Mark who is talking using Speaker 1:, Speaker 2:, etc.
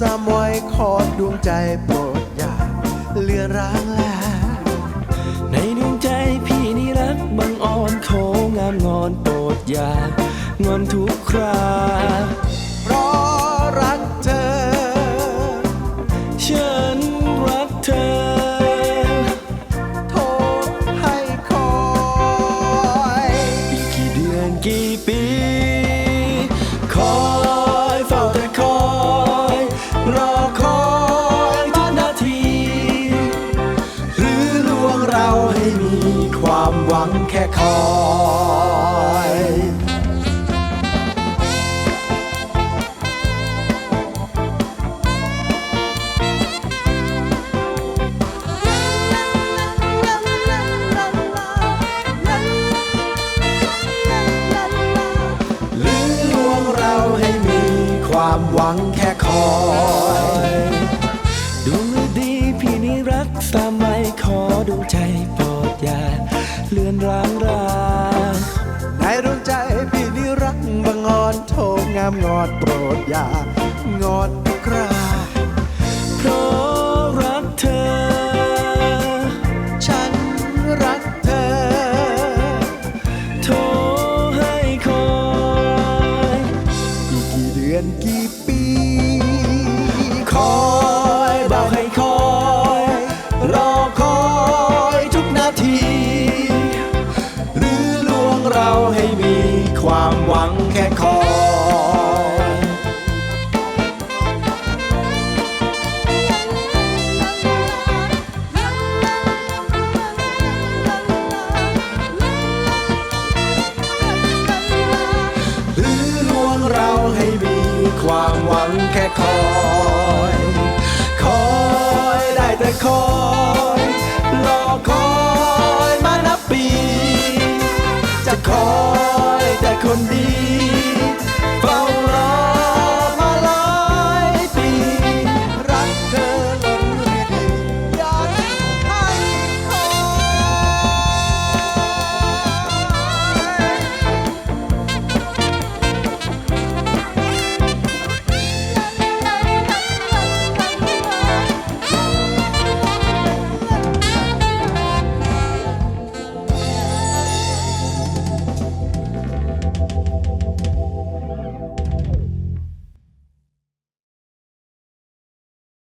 Speaker 1: สามวยขอดวงใจโปรดอย่าเลือนร้างแล
Speaker 2: ในดวงใจพี่นี่รักบังอ่อนโคงามงอนโปรดอย่างอนทุกครา
Speaker 1: เพราะรักเธอ
Speaker 2: เชื่อ มีความหวังแค่คอยหรือลวงเราให้มีความหวังแค่คอย ดู อนร้างรา
Speaker 1: ในดวงใจพี่นิรักบังอ่อนโทงามงอดโปรดอย่างอด
Speaker 2: คร แค่คอยหรือลวงเราให้มีความหวังแค่คอย คอยได้แต่คอยรอคอยมานับปี จะคอยแต่คนดี